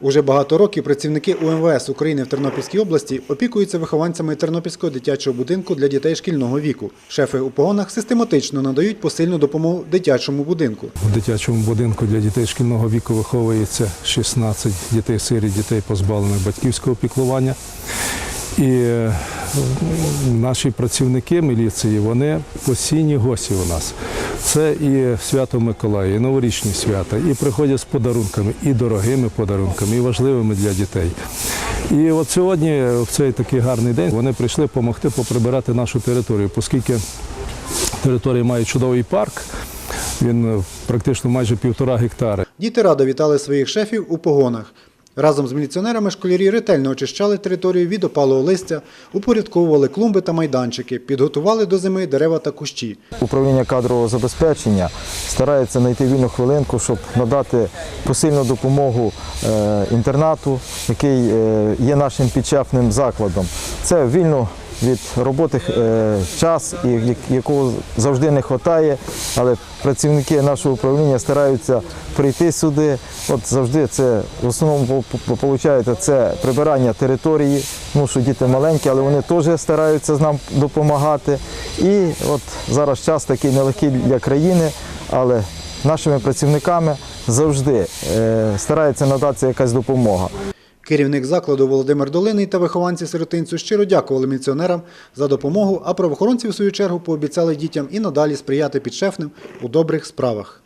Уже багато років працівники УМВС України в Тернопільській області опікуються вихованцями Тернопільського дитячого будинку для дітей шкільного віку. Шефи у погонах систематично надають посильну допомогу дитячому будинку. У дитячому будинку для дітей шкільного віку виховується 16 дітей сирі дітей позбавлених батьківського піклування. І е, наші працівники міліції, вони постійні гості у нас. Це і свято Миколая, і новорічні свята, і приходять з подарунками, і дорогими подарунками, і важливими для дітей. І от сьогодні, в цей такий гарний день, вони прийшли допомогти поприбирати нашу територію, оскільки територія має чудовий парк. Він практично майже півтора гектари. Діти радо вітали своїх шефів у погонах. Разом з міліціонерами школярі ретельно очищали територію від опалого листя, упорядковували клумби та майданчики, підготували до зими дерева та кущі. Управління кадрового забезпечення старається знайти вільну хвилинку, щоб надати посильну допомогу е, інтернату, який е, є нашим підчепним закладом. Це вільно від роботи е, час, як- якого завжди не вистачає, але працівники нашого управління стараються прийти сюди. От завжди це в основному виходить це прибирання території, тому що діти маленькі, але вони теж стараються нам допомагати. І от зараз час такий нелегкий для країни, але нашими працівниками завжди е, старається надатися якась допомога. Керівник закладу Володимир Долиний та вихованці сиротинцю щиро дякували міліціонерам за допомогу, а правоохоронці, в свою чергу, пообіцяли дітям і надалі сприяти підшефним у добрих справах.